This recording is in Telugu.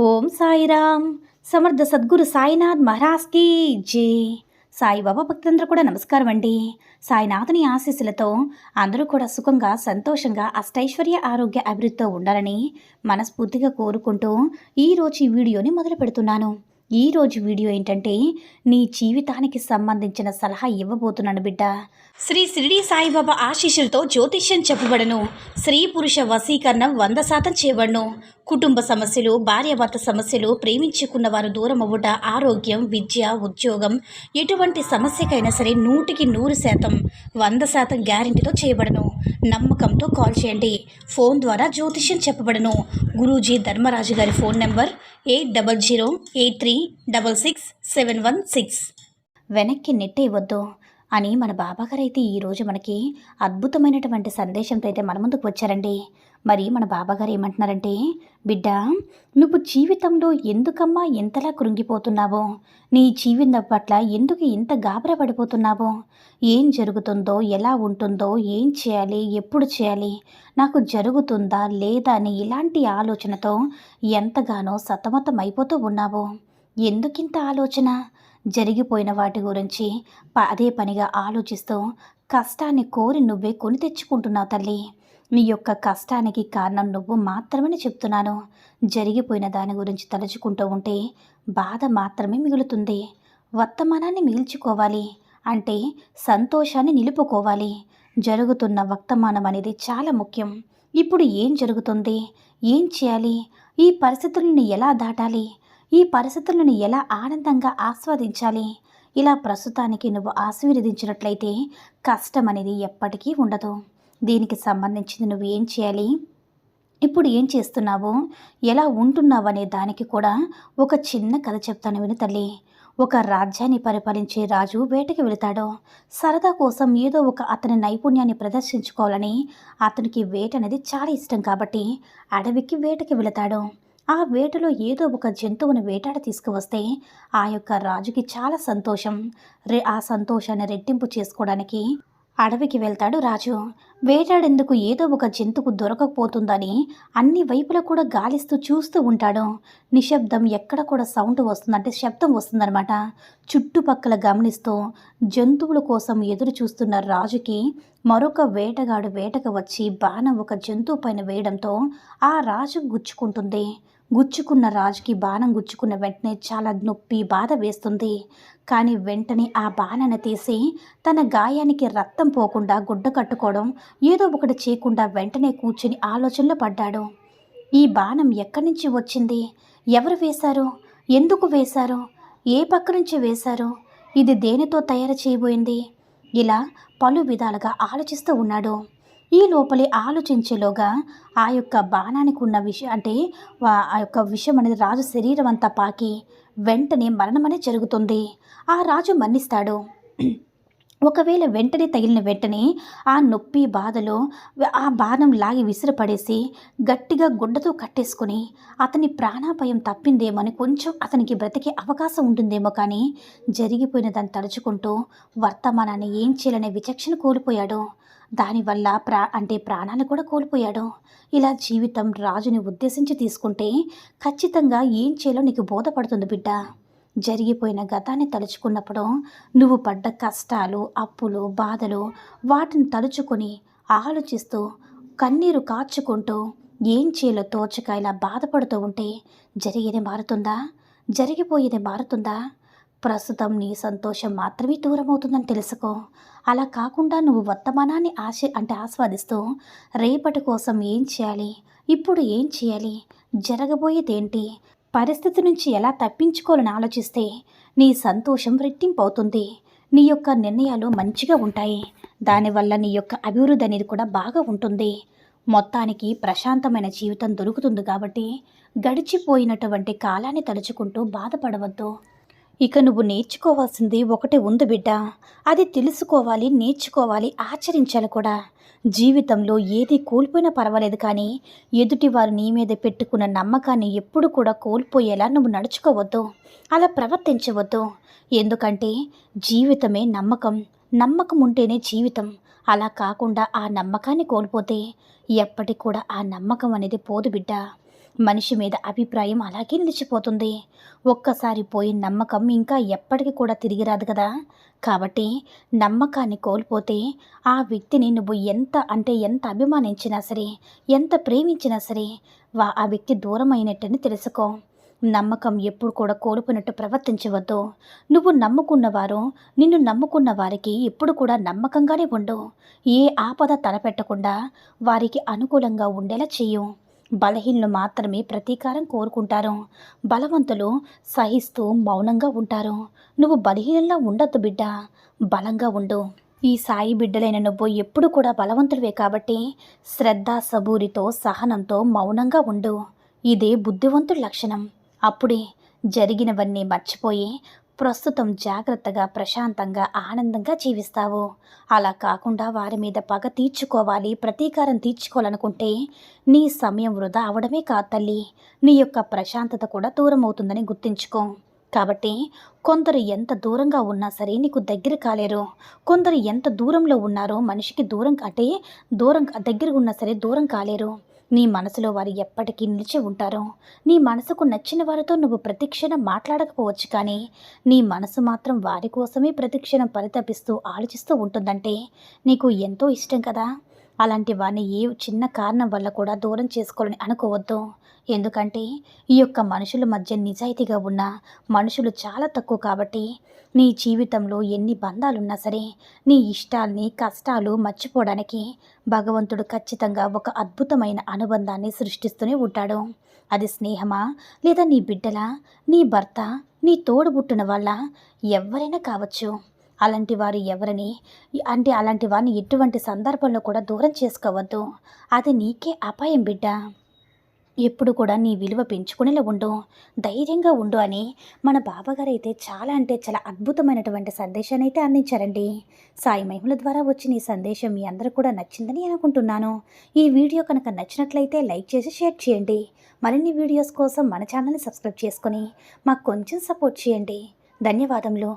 ఓం సాయిరామ్. సమర్థ సద్గురు సాయినాథ్ మహారాజ్కి జే. సాయిబాబా భక్తులందరూ కూడా నమస్కారం అండి. సాయినాథుని ఆశీస్సులతో అందరూ కూడా సుఖంగా సంతోషంగా అష్టైశ్వర్య ఆరోగ్య అభివృద్ధితో ఉండాలని మనస్ఫూర్తిగా కోరుకుంటూ ఈరోజు ఈ వీడియోని మొదలు పెడుతున్నాను. ఈరోజు వీడియో ఏంటంటే నీ జీవితానికి సంబంధించిన సలహా ఇవ్వబోతున్నాను బిడ్డ. శ్రీ షిరిడి సాయిబాబా ఆశీస్సులతో జ్యోతిష్యం చెప్పబడను. స్త్రీ పురుష వశీకరణం వంద శాతం చేయబడను కుటుంబ సమస్యలు భార్యాభర్త సమస్యలు ప్రేమించుకున్న వారు దూరం అవ్వట ఆరోగ్యం విద్య ఉద్యోగం ఎటువంటి సమస్యకైనా సరే నూటికి నూరు శాతం వంద శాతం గ్యారెంటీతో చేయబడను. నమ్మకంతో కాల్ చేయండి. ఫోన్ ద్వారా జ్యోతిష్యం చెప్పబడను. గురూజీ ధర్మరాజు గారి phone number eight double zero eight three double six seven one six. వెనక్కి నెట్టేయవద్దు. అని మన బాబాగారు అయితే ఈరోజు మనకి అద్భుతమైనటువంటి సందేశంతో అయితే మన ముందుకు వచ్చారండి. మరి మన బాబాగారు ఏమంటున్నారంటే బిడ్డ నువ్వు జీవితంలో ఎందుకమ్మా ఎంతలా కృంగిపోతున్నావో? నీ జీవితం పట్ల ఎందుకు ఇంత గాబరా పడిపోతున్నావో? ఏం జరుగుతుందో ఎలా ఉంటుందో ఏం చేయాలి ఎప్పుడు చేయాలి నాకు జరుగుతుందా లేదా అని ఇలాంటి ఆలోచనతో ఎంతగానో సతమతం అయిపోతూ ఉన్నావో. ఎందుకింత ఆలోచన? జరిగిపోయిన వాటి గురించి అదే పనిగా ఆలోచిస్తూ కష్టాన్ని కోరి నువ్వే కొని తెచ్చుకుంటున్నావు తల్లి. నీ యొక్క కష్టానికి కారణం నువ్వు మాత్రమే చెప్తున్నాను. జరిగిపోయిన దాని గురించి తలుచుకుంటూ ఉంటే బాధ మాత్రమే మిగులుతుంది. వర్తమానాన్ని మిగిల్చుకోవాలి. అంటే సంతోషాన్ని నిలుపుకోవాలి. జరుగుతున్న వర్తమానం అనేది చాలా ముఖ్యం. ఇప్పుడు ఏం జరుగుతుంది? ఏం చేయాలి? ఈ పరిస్థితులను ఎలా దాటాలి? ఈ పరిస్థితులను ఎలా ఆనందంగా ఆస్వాదించాలి? ఇలా ప్రస్తుతానికి నువ్వు ఆశీర్వదించినట్లయితే కష్టం అనేది ఎప్పటికీ ఉండదు. దీనికి సంబంధించింది నువ్వు ఏం చేయాలి? ఇప్పుడు ఏం చేస్తున్నావు? ఎలా ఉంటున్నావు అనే దానికి కూడా ఒక చిన్న కథ చెప్తాను విని తల్లి. ఒక రాజ్యాన్ని పరిపాలించే రాజు వేటకి వెళతాడు. సరదా కోసం ఏదో ఒక అతని నైపుణ్యాన్ని ప్రదర్శించుకోవాలని అతనికి వేట అనేది చాలా ఇష్టం కాబట్టి అడవికి వేటకి వెళతాడు. ఆ వేటలో ఏదో ఒక జంతువుని వేటాడ తీసుకువస్తే ఆ యొక్క రాజుకి చాలా సంతోషం. రే ఆ సంతోషాన్ని రెట్టింపు చేసుకోవడానికి అడవికి వెళ్తాడు రాజు. వేటాడేందుకు ఏదో ఒక జంతువు దొరకకపోతుందని అన్ని వైపులా కూడా గాలిస్తూ చూస్తూ ఉంటాడు. నిశ్శబ్దం ఎక్కడ కూడా సౌండ్ వస్తుందంటే శబ్దం వస్తుందన్నమాట. చుట్టుపక్కల గమనిస్తూ జంతువుల కోసం ఎదురు చూస్తున్న రాజుకి మరొక వేటగాడు వేటకు వచ్చి బాణం ఒక జంతువు పైన వేయడంతో ఆ రాజు గుచ్చుకుంటుంది. గుచ్చుకున్న రాజుకి బాణం గుచ్చుకున్న వెంటనే చాలా నొప్పి బాధ వేస్తుంది. కానీ వెంటనే ఆ బాణను తీసి తన గాయానికి రక్తం పోకుండా గుడ్డ కట్టుకోవడం ఏదో ఒకటి చేయకుండా వెంటనే కూర్చుని ఆలోచనలో పడ్డాడు. ఈ బాణం ఎక్కడి నుంచి వచ్చింది? ఎవరు వేశారు? ఎందుకు వేశారు? ఏ పక్క నుంచి వేశారు? ఇది దేనితో తయారు చేయబోయింది? ఇలా పలు విధాలుగా ఆలోచిస్తూ ఉన్నాడు. ఈ లోపలే ఆలోచించేలోగా ఆ యొక్క బాణానికి ఉన్న విషయం అంటే ఆ యొక్క విషయం అనేది రాజు శరీరం అంతా పాకి వెంటనే మరణమనే జరుగుతుంది. ఆ రాజు మరణిస్తాడు ఒకవేళ వెంటనే తగిలిన వెంటనే ఆ నొప్పి బాధలో ఆ బాణం లాగి విసిరిపడేసి గట్టిగా గుడ్డతో కట్టేసుకుని అతని ప్రాణాపాయం తప్పిందేమని కొంచెం అతనికి బ్రతికే అవకాశం ఉంటుందేమో కానీ జరిగిపోయిన దాన్ని తలుచుకుంటూ వర్తమానాన్ని ఏం చేయాలనే విచక్షణ కోల్పోయాడు. దానివల్ల ప్రా అంటే ప్రాణాలు కూడా కోల్పోయాడు. ఇలా జీవితం రాజుని ఉద్దేశించి తీసుకుంటే ఖచ్చితంగా ఏం చేయాలో నీకు బోధపడుతుంది బిడ్డ. జరిగిపోయిన గతాన్ని తలుచుకున్నప్పుడు నువ్వు పడ్డ కష్టాలు అప్పులు బాధలు వాటిని తలుచుకొని ఆలోచిస్తూ కన్నీరు కాచుకుంటూ ఏం చేయాలో తోచక ఇలా బాధపడుతూ ఉంటే జరిగేది మారుతుందా? జరిగిపోయేది మారుతుందా? ప్రస్తుతం నీ సంతోషం మాత్రమే దూరం అవుతుందని తెలుసుకో. అలా కాకుండా నువ్వు వర్తమానాన్ని ఆశ అంటే ఆస్వాదిస్తూ రేపటి కోసం ఏం చేయాలి? ఇప్పుడు ఏం చేయాలి? జరగబోయేదేంటి? పరిస్థితి నుంచి ఎలా తప్పించుకోవాలని ఆలోచిస్తే నీ సంతోషం రెట్టింపు అవుతుంది నీ యొక్క నిర్ణయాలు మంచిగా ఉంటాయి. దానివల్ల నీ యొక్క అభివృద్ధి అనేది కూడా బాగా ఉంటుంది. మొత్తానికి ప్రశాంతమైన జీవితం దొరుకుతుంది కాబట్టి గడిచిపోయినటువంటి కాలాన్ని తలుచుకుంటూ బాధపడవద్దు. ఇక నువ్వు నేర్చుకోవాల్సింది ఒకటి ఉంది బిడ్డ. అది తెలుసుకోవాలి నేర్చుకోవాలి ఆచరించాలి కూడా. జీవితంలో ఏది కోల్పోయినా పర్వాలేదు కానీ ఎదుటివారు నీ మీద పెట్టుకున్న నమ్మకాన్ని ఎప్పుడు కూడా కోల్పోయేలా నువ్వు నడుచుకోవద్దు. అలా ప్రవర్తించవద్దు. ఎందుకంటే జీవితమే నమ్మకం. నమ్మకం ఉంటేనే జీవితం. అలా కాకుండా ఆ నమ్మకాన్ని కోల్పోతే ఎప్పటికి కూడా ఆ నమ్మకం అనేది పోదు బిడ్డ. మనిషి మీద అభిప్రాయం అలాగే నిలిచిపోతుంది. ఒక్కసారి పోయిన నమ్మకం ఇంకా ఎప్పటికీ కూడా తిరిగి రాదు కదా. కాబట్టి నమ్మకాన్ని కోల్పోతే ఆ వ్యక్తిని నువ్వు ఎంత అంటే ఎంత అభిమానించినా సరే ఎంత ప్రేమించినా సరే వా ఆ వ్యక్తి దూరం అయినట్టని తెలుసుకో. నమ్మకం ఎప్పుడు కూడా కోల్పోయినట్టు ప్రవర్తించవద్దు. నువ్వు నమ్ముకున్నవారు నిన్ను నమ్ముకున్న వారికి ఎప్పుడు కూడా నమ్మకంగానే ఉండు. ఏ ఆపద తలపెట్టకుండా వారికి అనుకూలంగా ఉండేలా చెయ్యు. బలహీనులు మాత్రమే ప్రతీకారం కోరుకుంటారు. బలవంతులు సహిస్తూ మౌనంగా ఉంటారు. నువ్వు బలహీనంలా ఉండొద్దు బిడ్డ. బలంగా ఉండు. ఈ సాయి బిడ్డలైన నువ్వు ఎప్పుడు కూడా బలవంతుడివే కాబట్టి శ్రద్ధ సబూరితో సహనంతో మౌనంగా ఉండు. ఇదే బుద్ధివంతుడి లక్షణం. అప్పుడే జరిగినవన్నీ మర్చిపోయి ప్రస్తుతం జాగ్రత్తగా ప్రశాంతంగా ఆనందంగా జీవిస్తావు. అలా కాకుండా వారి మీద పగ తీర్చుకోవాలి ప్రతీకారం తీర్చుకోవాలనుకుంటే నీ సమయం వృధా అవడమే కాదు తల్లి. నీ యొక్క ప్రశాంతత కూడా దూరం అవుతుందని గుర్తుంచుకో. కాబట్టి కొందరు ఎంత దూరంగా ఉన్నా సరే నీకు దగ్గర కాలేరు. కొందరు ఎంత దూరంలో ఉన్నారో మనిషికి దూరం అంటే దూరం దగ్గర ఉన్నా సరే దూరం కాలేరు. నీ మనసులో వారు ఎప్పటికీ నిలిచి ఉంటారు నీ మనసుకు నచ్చిన వారితో నువ్వు ప్రతిక్షణం మాట్లాడకపోవచ్చు కానీ నీ మనసు మాత్రం వారి కోసమే ప్రతిక్షణం పరితపిస్తూ ఆలోచిస్తూ ఉంటుందంటే నీకు ఎంతో ఇష్టం కదా? అలాంటి వారిని ఏ చిన్న కారణం వల్ల కూడా దూరం చేసుకోవాలని అనుకోవద్దు. ఎందుకంటే ఈ యొక్క మనుషుల మధ్య నిజాయితీగా ఉన్న మనుషులు చాలా తక్కువ కాబట్టి నీ జీవితంలో ఎన్ని బంధాలున్నా సరే నీ ఇష్టాల్ని కష్టాలు మర్చిపోవడానికి భగవంతుడు ఖచ్చితంగా ఒక అద్భుతమైన అనుబంధాన్ని సృష్టిస్తూనే ఉంటాడు. అది స్నేహమా? లేదా నీ బిడ్డలా? నీ భర్త? నీ తోడుబుట్టిన వాళ్ళ? ఎవరైనా కావచ్చు. అలాంటి వారు ఎవరిని? అంటే అలాంటి వారిని ఎటువంటి సందర్భంలో కూడా దూరం చేసుకోవద్దు. అది నీకే అపాయం బిడ్డ. ఎప్పుడు కూడా నీ విలువ పెంచుకునేలా ఉండు. ధైర్యంగా ఉండు అని మన బాబాగారు అయితే చాలా అంటే చాలా అద్భుతమైనటువంటి సందేశాన్ని అయితే అందించారండి. సాయి మహిమల ద్వారా వచ్చిన ఈ సందేశం మీ అందరూ కూడా నచ్చిందని అనుకుంటున్నాను. ఈ వీడియో కనుక నచ్చినట్లయితే లైక్ చేసి షేర్ చేయండి. మరిన్ని వీడియోస్ కోసం మన ఛానల్ని సబ్స్క్రైబ్ చేసుకొని మాకు కొంచెం సపోర్ట్ చేయండి. ధన్యవాదములు.